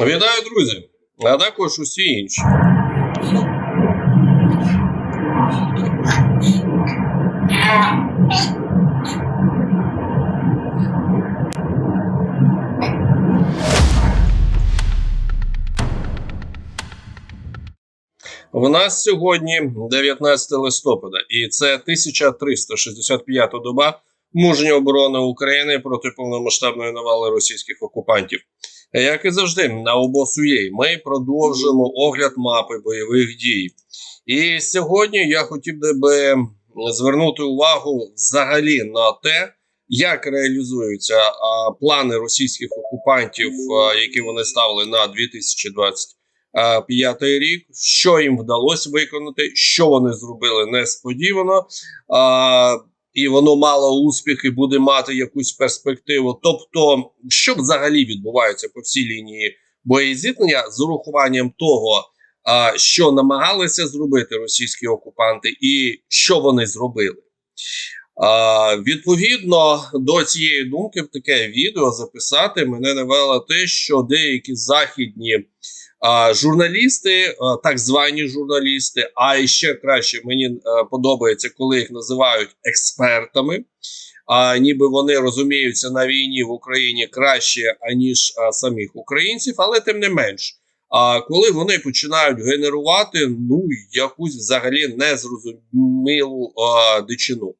Вітаю, друзі, а також усі інші. У нас сьогодні 19 листопада, і це 1365 доба мужньої оборони України проти повномасштабної навали російських окупантів. Як і завжди, на обосує ми продовжуємо огляд мапи бойових дій. І сьогодні я хотів би звернути увагу взагалі на те, як реалізуються а, плани російських окупантів, а, які вони ставили на 2025 рік, що їм вдалося виконати, що вони зробили несподівано. А, і воно мало успіх і буде мати якусь перспективу. Тобто, що взагалі відбувається по всій лінії боєзіткнення з урахуванням того, що намагалися зробити російські окупанти, і що вони зробили. Відповідно до цієї думки, в таке відео записати мене навело те, що деякі західні журналісти, так звані журналісти, а ще краще мені подобається, коли їх називають експертами. Ніби вони розуміються на війні в Україні краще аніж самих українців, але тим не менш. А коли вони починають генерувати ну якусь взагалі незрозумілу а, дичину.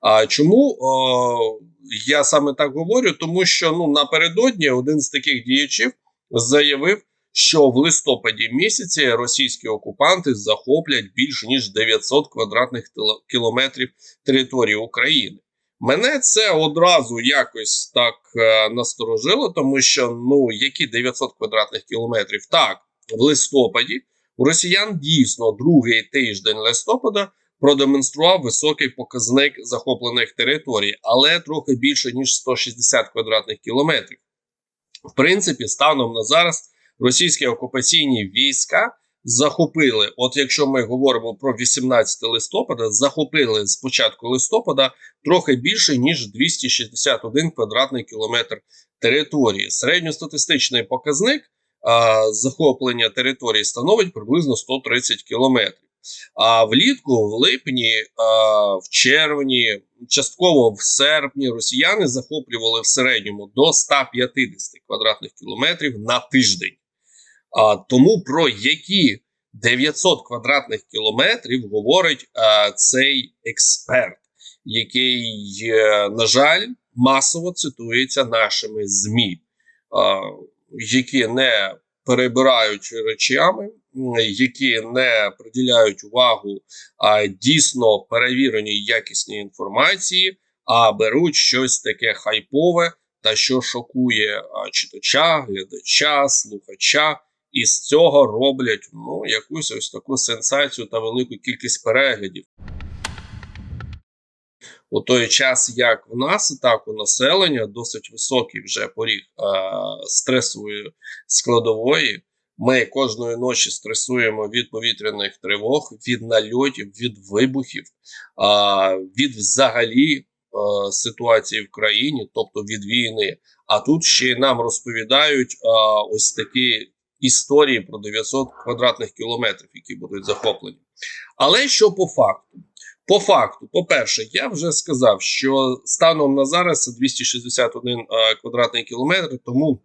А чому а, я саме так говорю? Тому що ну напередодні один з таких діячів заявив, що в листопаді місяці російські окупанти захоплять більше ніж 900 квадратних кілометрів території України. Мене це одразу якось так е, насторожило, тому що ну які 900 квадратних кілометрів? Так, в листопаді у росіян дійсно другий тиждень листопада продемонстрував високий показник захоплених територій, але трохи більше ніж 160 квадратних кілометрів. В принципі, станом на зараз російські окупаційні війська захопили. От якщо ми говоримо про 18 листопада, захопили з початку листопада трохи більше ніж 261 квадратний кілометр території. Середньостатистичний показник а, захоплення території становить приблизно 130 кілометрів. А влітку, в липні, в червні, частково в серпні росіяни захоплювали в середньому до 150 квадратних кілометрів на тиждень. А, тому про які 900 квадратних кілометрів говорить цей експерт, який, е, на жаль, масово цитується нашими ЗМІ, які не перебирають речами, які не приділяють увагу а, дійсно перевіреній якісній інформації, а беруть щось таке хайпове та що шокує читача, глядача, слухача. І з цього роблять ну якусь ось таку сенсацію та велику кількість переглядів. У той час, як в нас так у населення досить високий вже поріг е, стресової складової. Ми кожної ночі стресуємо від повітряних тривог, від нальотів, від вибухів, від взагалі ситуації в країні, тобто від війни. А тут ще нам розповідають ось такі історії про 900 квадратних кілометрів, які будуть захоплені. Але що по факту? По факту, по-перше, я вже сказав, що станом на зараз це 261 е, квадратний кілометр, тому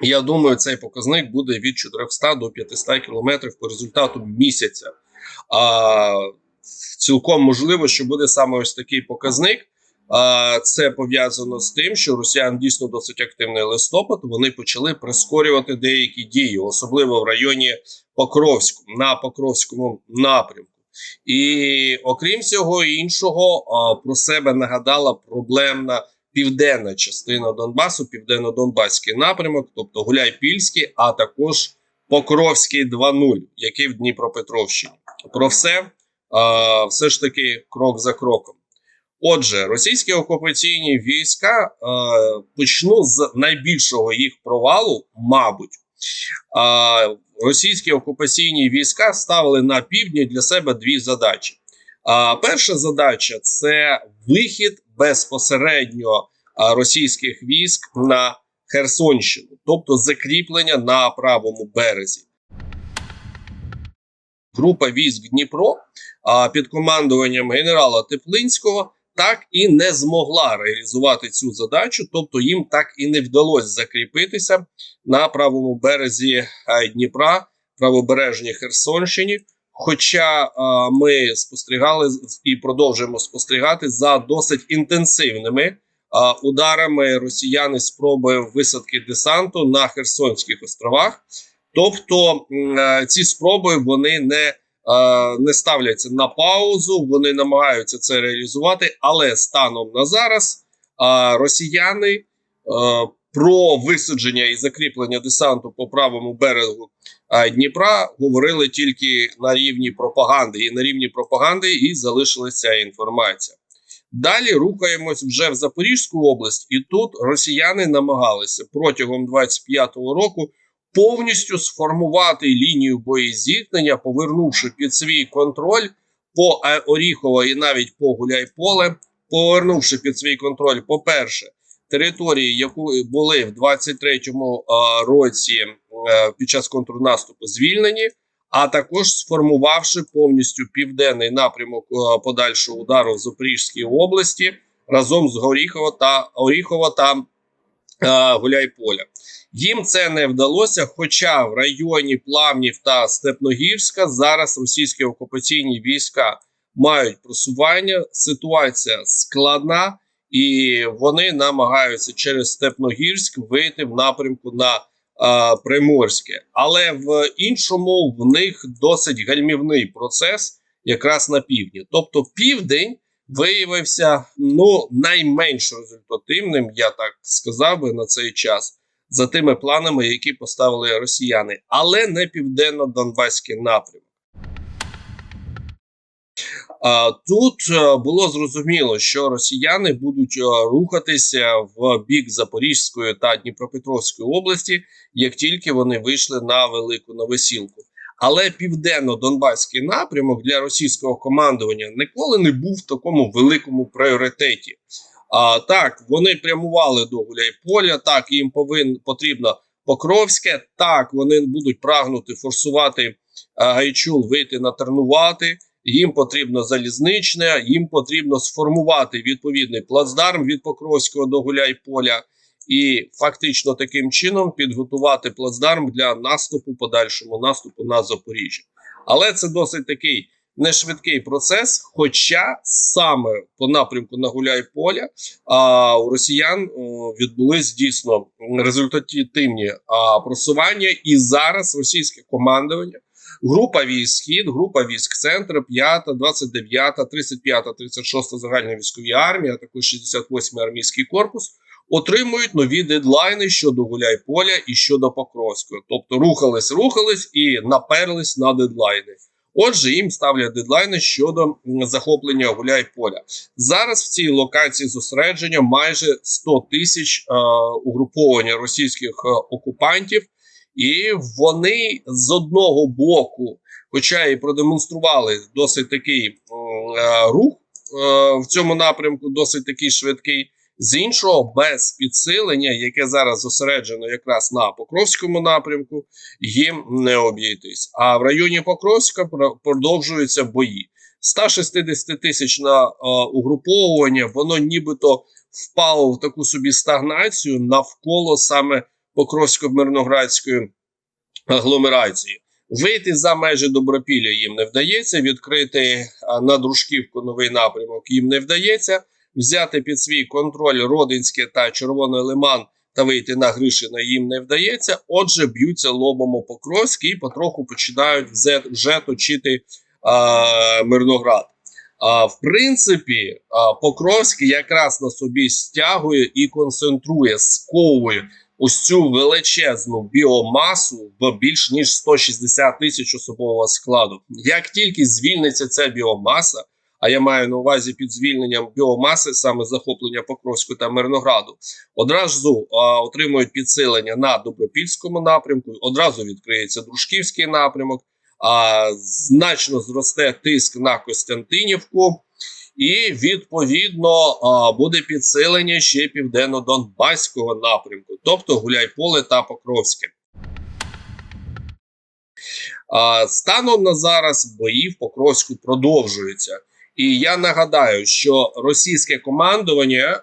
я думаю, цей показник буде від 400 до 500 кілометрів по результату місяця. А, цілком можливо, що буде саме ось такий показник. А, це пов'язано з тим, що росіян дійсно досить активний листопад. Вони почали прискорювати деякі дії, особливо в районі Покровську, на Покровському напрямку. І окрім всього іншого, про себе нагадала проблемна південна частина Донбасу, південно-донбаський напрямок, тобто Гуляйпільський, а також Покровський 2.0, який в Дніпропетровщині. Про все, а, все ж таки крок за кроком. Отже, російські окупаційні війська е, почну з найбільшого їх провалу, мабуть. Е, російські окупаційні війська ставили на півдні для себе дві задачі. А перша задача це вихід безпосередньо російських військ на Херсонщину, тобто закріплення на правому березі. Група військ Дніпро під командуванням генерала Теплинського так і не змогла реалізувати цю задачу, тобто їм так і не вдалося закріпитися на правому березі Дніпра, правобережній Херсонщині. Хоча а, ми спостерігали і продовжуємо спостерігати за досить інтенсивними а, ударами росіяни спроби висадки десанту на Херсонських островах. Тобто е, ці спроби вони не, е, не ставляться на паузу, вони намагаються це реалізувати, але станом на зараз е, росіяни е, про висадження і закріплення десанту по правому берегу е, Дніпра говорили тільки на рівні пропаганди, і на рівні пропаганди і залишилася інформація. Далі рухаємось вже в Запорізьку область, і тут росіяни намагалися протягом 25-го року повністю сформувати лінію боєзіткнення, повернувши під свій контроль по Е- Оріхово і навіть по Гуляйполе, повернувши під свій контроль, по-перше, території, які були в 23-му е, році е, під час контрнаступу звільнені, а також сформувавши повністю південний напрямок е, подальшого удару в Запорізькій області разом з Горіхово та Оріхово та Гуляйполя. Їм це не вдалося, хоча в районі Плавнів та Степногірська зараз російські окупаційні війська мають просування. Ситуація складна, і вони намагаються через Степногірськ вийти в напрямку на е, Приморське. Але в іншому в них досить гальмівний процес, якраз на півдні. Тобто, південь виявився ну найменш результативним, я так сказав би на цей час за тими планами, які поставили росіяни, але не південно-донбаський напрямок. Тут е, було зрозуміло, що росіяни будуть е, рухатися в бік Запорізької та Дніпропетровської області, як тільки вони вийшли на велику новосілку. Але південно-донбаський напрямок для російського командування ніколи не був в такому великому пріоритеті. А, так, вони прямували до Гуляйполя, так, їм повин, потрібно Покровське, так, вони будуть прагнути форсувати Гайчул, вийти на Тернувати, їм потрібно залізничне, їм потрібно сформувати відповідний плацдарм від Покровського до Гуляйполя і фактично таким чином підготувати плацдарм для наступу, подальшому наступу на Запоріжжя. Але це досить такий не швидкий процес. Хоча саме по напрямку на Гуляйполя а, у росіян відбулись дійсно результативні а, просування, і зараз російське командування. Група військ схід, група військ центр, 5, 29, 35, 36 загальна військові армії, а також 68 армійський корпус отримують нові дедлайни щодо Гуляйполя і щодо Покровського. Тобто рухались, рухались і наперлись на дедлайни. Отже, їм ставлять дедлайни щодо захоплення Гуляйполя. Зараз в цій локації зосередження майже 100 тисяч е, угруповання російських е, окупантів, і вони з одного боку, хоча і продемонстрували досить такий е, рух е, в цьому напрямку, досить такий швидкий. З іншого, без підсилення, яке зараз зосереджено якраз на Покровському напрямку, їм не обійтись. А в районі Покровська про- продовжуються бої. 160 тисяч на е, угруповування, воно нібито впало в таку собі стагнацію навколо саме Покровсько-Мирноградської агломерації. Вийти за межі Добропілля їм не вдається, відкрити на Дружківку новий напрямок їм не вдається взяти під свій контроль Родинське та Червоний Лиман та вийти на Гришина їм не вдається. Отже, б'ються лобом у Покровськ і потроху починають вже, точити а, Мирноград. А, в принципі, а, Покровськ якраз на собі стягує і концентрує, сковує ось цю величезну біомасу в більш ніж 160 тисяч особового складу. Як тільки звільниться ця біомаса, а я маю на увазі під звільненням біомаси, саме захоплення Покровську та Мирнограду, одразу а, отримують підсилення на Добропільському напрямку, одразу відкриється Дружківський напрямок, а значно зросте тиск на Костянтинівку. І відповідно буде підсилення ще південно-донбаського напрямку, тобто Гуляйполе та Покровське. Станом на зараз бої в Покровську продовжуються. І я нагадаю, що російське командування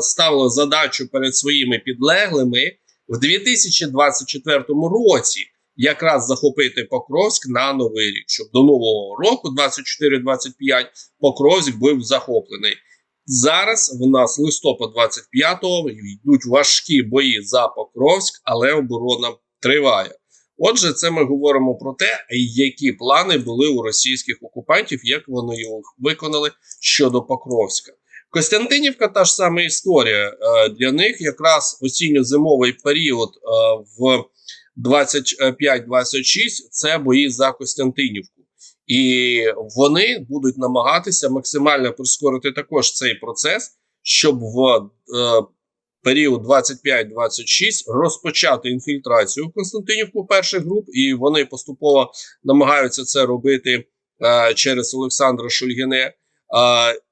ставило задачу перед своїми підлеглими в 2024 році якраз захопити Покровськ на новий рік, щоб до нового року, 24-25, Покровськ був захоплений. Зараз в нас листопад 25-го йдуть важкі бої за Покровськ, але оборона триває. Отже, це ми говоримо про те, які плани були у російських окупантів, як вони його виконали щодо Покровська. Костянтинівка та ж сама історія. Е, Для них якраз осінньо-зимовий період е, в 25-26 це бої за Костянтинівку. І вони будуть намагатися максимально прискорити також цей процес, щоб в е, період 25-26 розпочати інфільтрацію Константинівку перших груп, і вони поступово намагаються це робити е, через Олександра Шульгіне. Е,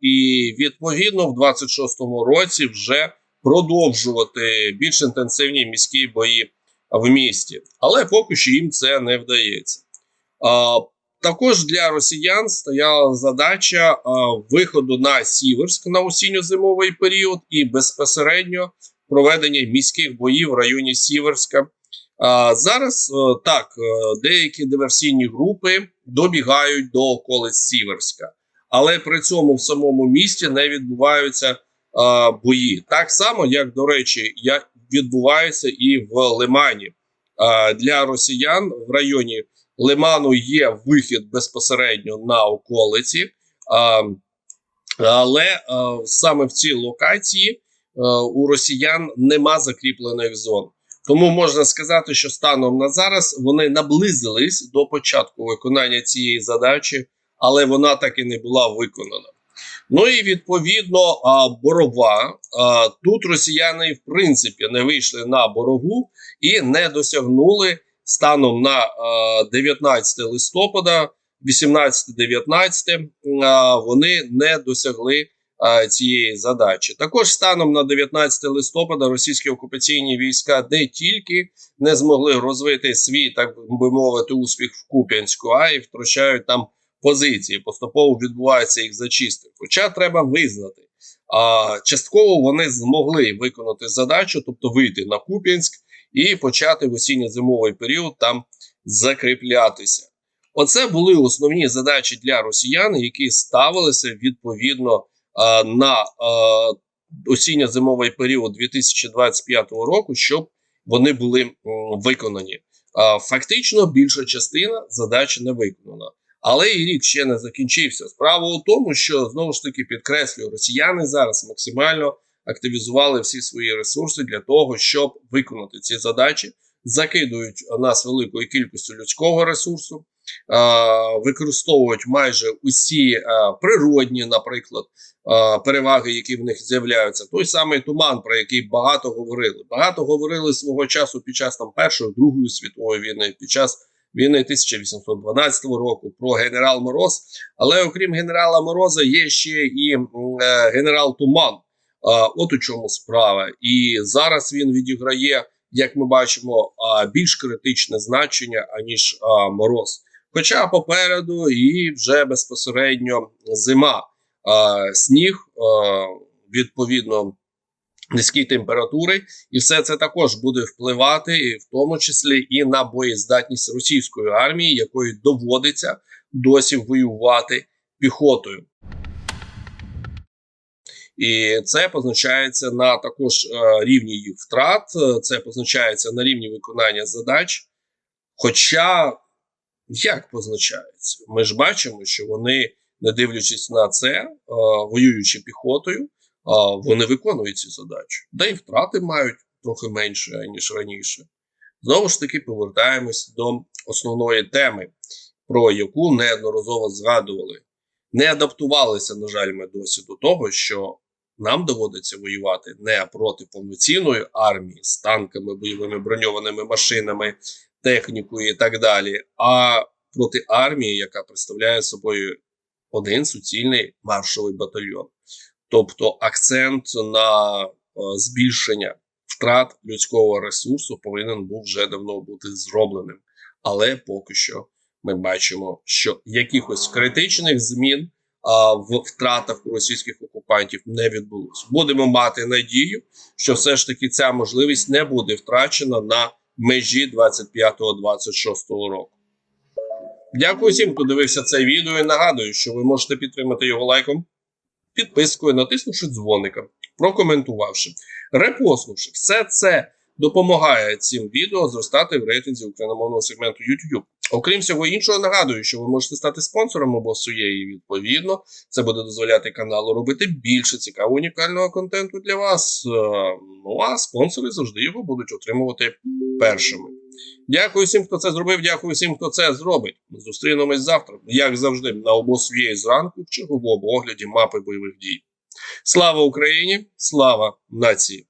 і відповідно в 26-му році вже продовжувати більш інтенсивні міські бої в місті, але поки що їм це не вдається. Також для росіян стояла задача виходу на Сіверськ на осінньо-зимовий період і безпосередньо проведення міських боїв в районі Сіверська. Зараз а, так, деякі диверсійні групи добігають до околиць Сіверська, але при цьому в самому місті не відбуваються бої. Так само, як до речі, як відбувається і в Лимані. Для росіян в районі Лиману є вихід безпосередньо на околиці, але саме в цій локації у росіян нема закріплених зон. Тому можна сказати, що станом на зараз вони наблизились до початку виконання цієї задачі, але вона так і не була виконана. Ну і відповідно борова. Тут росіяни, в принципі, не вийшли на борову і не досягнули станом на а, 19 листопада, 18-19, а, вони не досягли цієї задачі. Також станом на 19 листопада російські окупаційні війська не тільки не змогли розвити свій, так би мовити, успіх в Куп'янську, а й втрачають там позиції. Поступово відбувається їх зачистка. Хоча треба визнати, а частково вони змогли виконати задачу, тобто вийти на Куп'янськ і почати в осінньо-зимовий період там закріплятися. Оце були основні задачі для росіян, які ставилися відповідно а, на а, осінньо-зимовий період 2025 року, щоб вони були м, виконані. А, фактично, більша частина задач не виконана. Але і рік ще не закінчився. Справа у тому, що знову ж таки підкреслюю, росіяни зараз максимально активізували всі свої ресурси для того, щоб виконати ці задачі, закидують нас великою кількістю людського ресурсу, використовують майже усі природні, наприклад, переваги, які в них з'являються. Той самий туман, про який багато говорили. Багато говорили свого часу під час там першої другої світової війни, під час війни 1812 року про генерал Мороз. Але окрім генерала Мороза, є ще і е, генерал Туман. От у чому справа, і зараз він відіграє, як ми бачимо, більш критичне значення аніж мороз. Хоча попереду і вже безпосередньо зима, сніг відповідно низькі температури, і все це також буде впливати, в тому числі і на боєздатність російської армії, якої доводиться досі воювати піхотою. І це позначається на також е, рівні їх втрат, це позначається на рівні виконання задач. Хоча, як позначається, ми ж бачимо, що вони, не дивлячись на це, е, воюючи піхотою, вони виконують ці задачі. Да і втрати мають трохи менше, ніж раніше. Знову ж таки, повертаємось до основної теми, про яку неодноразово згадували. Не адаптувалися, на жаль, ми досі до того, що нам доводиться воювати не проти повноцінної армії з танками, бойовими броньованими машинами, технікою і так далі, а проти армії, яка представляє собою один суцільний маршовий батальйон. Тобто акцент на е, збільшення втрат людського ресурсу повинен був вже давно бути зробленим. Але поки що ми бачимо, що якихось критичних змін в втратах російських окупантів не відбулося. Будемо мати надію, що все ж таки ця можливість не буде втрачена на межі 25-26 року. Дякую всім, хто дивився це відео. І нагадую, що ви можете підтримати його лайком, підпискою, натиснувши дзвоника, прокоментувавши, репостнувши. Все це допомагає цим відео зростати в рейтинзі україномовного сегменту YouTube. Окрім всього іншого, нагадую, що ви можете стати спонсором або своєї відповідно. Це буде дозволяти каналу робити більше цікавого унікального контенту для вас. Е, Ну а спонсори завжди його будуть отримувати першими. Дякую всім, хто це зробив. Дякую всім, хто це зробить. Ми Зустрінемось завтра, як завжди, на обосвієї зранку в черговому огляді мапи бойових дій. Слава Україні! Слава нації!